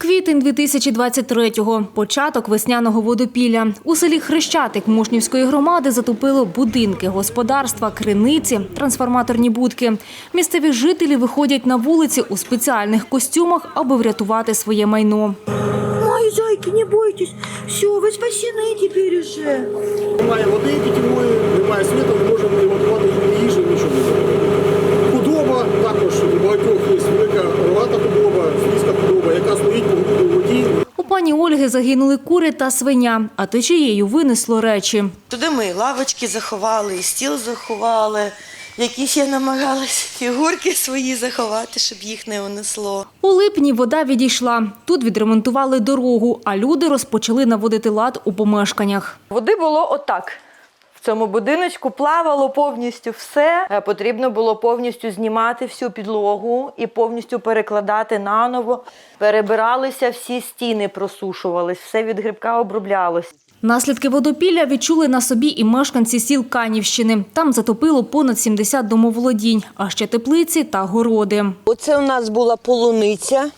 Квітень 2023-го. Початок весняного водопілля. У селі Хрещатик Мушнівської громади затопило будинки, господарства, криниці, трансформаторні будки. Місцеві жителі виходять на вулиці у спеціальних костюмах, аби врятувати своє майно. Ой, зайки, не бойтесь. Все, вы спасены теперь уже. Немає води питьової, немає світу, не можемо готувати ні їжі, нічого не зробити. Худоба, також у багатьох є велика рогата худоба, свійська худоба, яка стоїть по груди у воді. У пані Ольги загинули кури та свиня, а течією винесло речі. Туди ми і лавочки заховали, і стіл заховали. Якісь я намагалась фігурки свої заховати, щоб їх не унесло. У липні вода відійшла. Тут відремонтували дорогу, а люди розпочали наводити лад у помешканнях. Води було отак. В цьому будиночку плавало повністю все. Е, Потрібно було повністю знімати всю підлогу і повністю перекладати наново. Перебиралися всі стіни, просушувались, все від грибка оброблялось. Наслідки водопілля відчули на собі і мешканці сіл Канівщини. Там затопило понад 70 домоволодінь, а ще теплиці та городи. Оце у нас була полуниця,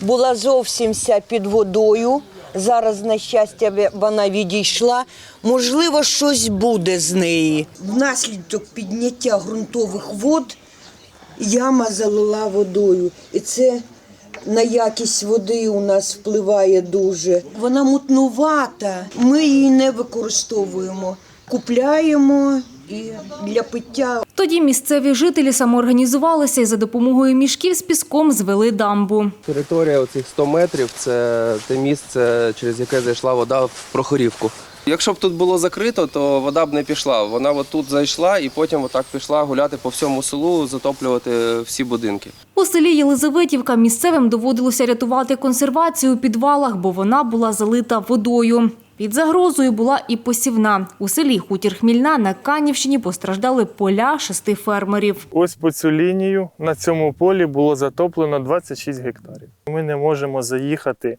була зовсім вся під водою. Зараз, на щастя, вона відійшла. Можливо, щось буде з неї. Внаслідок підняття ґрунтових вод яма залила водою. І це на якість води у нас впливає дуже. Вона мутнувата. Ми її не використовуємо. Купляємо і для пиття Тоді місцеві жителі самоорганізувалися і за допомогою мішків з піском звели дамбу. Територія оцих 100 метрів це те місце, через яке зайшла вода в Прохорівку. Якщо б тут було закрито, то вода б не пішла. Вона от тут зайшла і потім отак пішла гуляти по всьому селу, затоплювати всі будинки. У селі Єлизаветівка місцевим доводилося рятувати консервацію у підвалах, бо вона була залита водою. Під загрозою була і посівна. У селі Хутір Хмільна на Канівщині постраждали поля шести фермерів. Ось по цю лінію на цьому полі було затоплено 26 гектарів. Ми не можемо заїхати,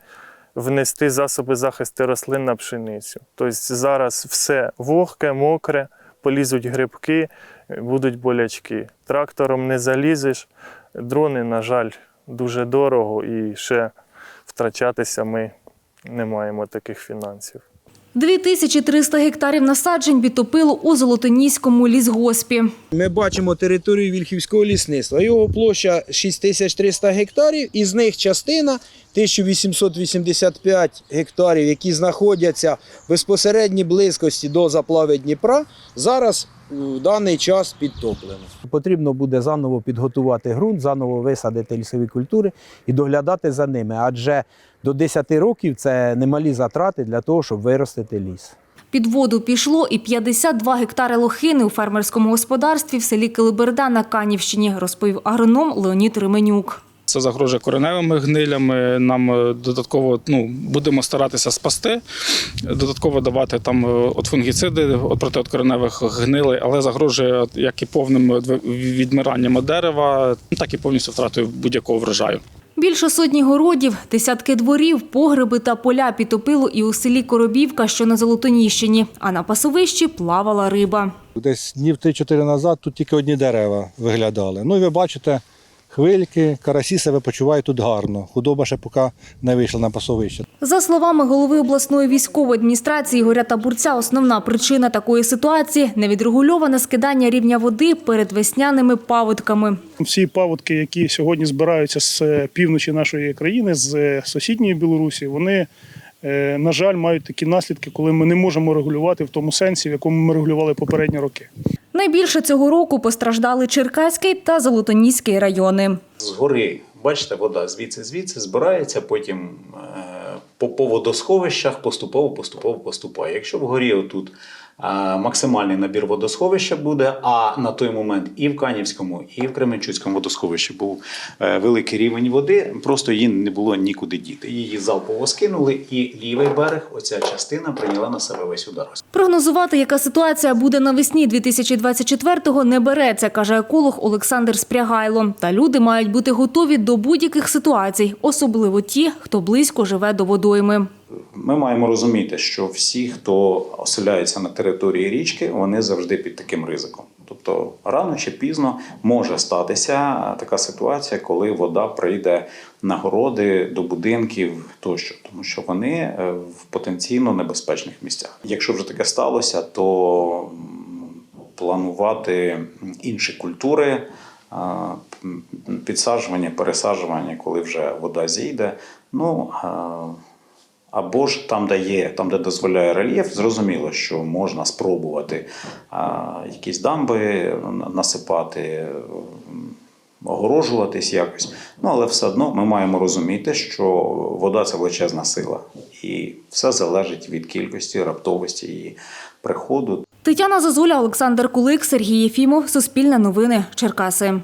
внести засоби захисту рослин на пшеницю. Тобто зараз все вогке, мокре, полізуть грибки, будуть болячки. Трактором не залізеш. Дрони, на жаль, дуже дорого і ще втрачатися ми не маємо таких фінансів. 2300 гектарів насаджень підтопило у Золотоніському лісгоспі. Ми бачимо територію Вільхівського лісництва. Його площа 6300 гектарів, із них частина 1885 гектарів, які знаходяться в безпосередній близькості до заплави Дніпра, зараз у даний час підтоплено. Потрібно буде заново підготувати ґрунт, заново висадити лісові культури і доглядати за ними, адже до 10 років це немалі затрати для того, щоб виростити ліс. Під воду пішло і 52 гектари лохини у фермерському господарстві в селі Килиберда на Канівщині, розповів агроном Леонід Ременюк. Це загрожує кореневими гнилями. Нам е, додатково ну, будемо старатися спасти, додатково давати там е, от фунгіциди от проти от кореневих гнилей, але загрожує як і повним відмиранням дерева, так і повністю втратою будь-якого врожаю. Більше сотні городів, десятки дворів, погреби та поля підтопило і у селі Коробівка, що на Золотоніщині, а на пасовищі плавала риба. Десь днів 3-4 назад тут тільки одні дерева виглядали. Ну і ви бачите, хвильки, карасі себе почувають тут гарно. Худоба ще поки не вийшла на пасовище. За словами голови обласної військової адміністрації Ігоря Табурця, основна причина такої ситуації – невідрегульоване скидання рівня води перед весняними паводками. Всі паводки, які сьогодні збираються з півночі нашої країни, з сусідньої Білорусі, вони, е, на жаль, мають такі наслідки, коли ми не можемо регулювати в тому сенсі, в якому ми регулювали попередні роки. Найбільше цього року постраждали Черкаський та Золотоніський райони. Згори, бачите, вода звідси звідси збирається, потім е, по, по водосховищах поступово, поступово поступає. Якщо вгорі отут максимальний набір водосховища буде, а на той момент і в Канівському, і в Кременчуцькому водосховищі був е, великий рівень води, просто її не було нікуди діти. Її залпово скинули, і лівий берег, оця частина, прийняла на себе весь удар. Прогнозувати, яка ситуація буде навесні 2024-го, не береться, каже еколог Олександр Спрягайло. Та люди мають бути готові до будь-яких ситуацій, особливо ті, хто близько живе до водойми. Ми маємо розуміти, що всі, хто оселяється на території річки, вони завжди під таким ризиком. Тобто рано чи пізно може статися така ситуація, коли вода прийде на городи до будинків тощо, тому що вони е, в потенційно небезпечних місцях. Якщо вже таке сталося, то планувати інші культури. Підсаджування, пересаджування, коли вже вода зійде. Ну а, або ж там, де є, там, де дозволяє рельєф, зрозуміло, що можна спробувати а, якісь дамби насипати, огорожуватись якось. Ну, але все одно ми маємо розуміти, що вода це величезна сила, і все залежить від кількості, раптовості її приходу. Тетяна Зозуля, Олександр Кулик, Сергій Єфімов, Суспільне новини, Черкаси.